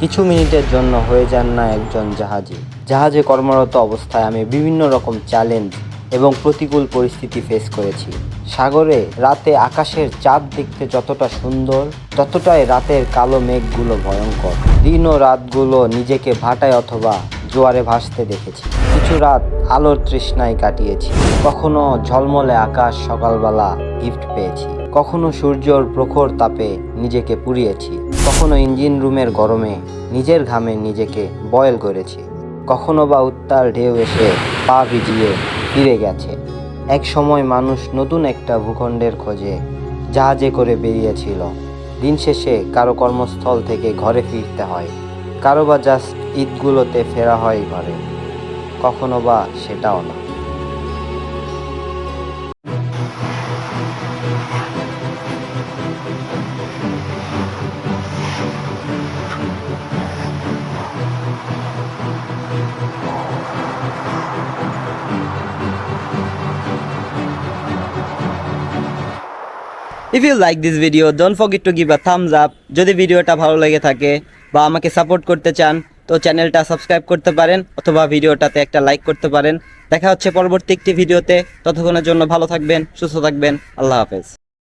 কিছু মিনিটের জন্য হয়ে যান না একজন জাহাজে। জাহাজে কর্মরত অবস্থায় আমি বিভিন্ন রকম চ্যালেঞ্জ এবং প্রতিকূল পরিস্থিতি ফেস করেছি। সাগরে, রাতে আকাশের চাঁদ দেখতে যতটা সুন্দর, ততটাই রাতের কালো মেঘগুলো ভয়ঙ্কর। দিন ও রাতগুলো নিজেকে ভাটায় অথবা জোয়ারে ভাসতে দেখেছি। কিছু রাত আলোর তৃষ্ণায় কাটিয়েছি। কখনো ঝলমলে আকাশ সকালবেলা গিফট পেয়েছি। কখনো সূর্যর প্রখর তাপে নিজেকে পুড়িয়েছি। কখনো ইঞ্জিন রুমের গরমে নিজের ঘামে নিজেকে বয়েল করেছি। কখনো বা উত্তাল ঢেউ এসে পা ভিজিয়ে ফিরে গেছে। এক সময় মানুষ নতুন একটা ভূখণ্ডের খোঁজে জাহাজে করে বেরিয়েছিল। দিন শেষে কারও কর্মস্থল থেকে ঘরে ফিরতে হয়। কারও বা জাস্ট ঈদগুলোতে ফেরা হয় ঘরে কখনো বা সেটাও না। If you like this video don't forget to give a thumbs up যদি ভিডিওটা ভালো লেগে থাকে বা আমাকে সাপোর্ট করতে চান, তো চ্যানেলটা সাবস্ক্রাইব করতে পারেন অথবা ভিডিওটাতে একটা লাইক করতে পারেন। দেখা হচ্ছে পরবর্তী একটি ভিডিওতে ততক্ষণের জন্য ভালো থাকবেন, সুস্থ থাকবেন। আল্লাহ হাফেজ।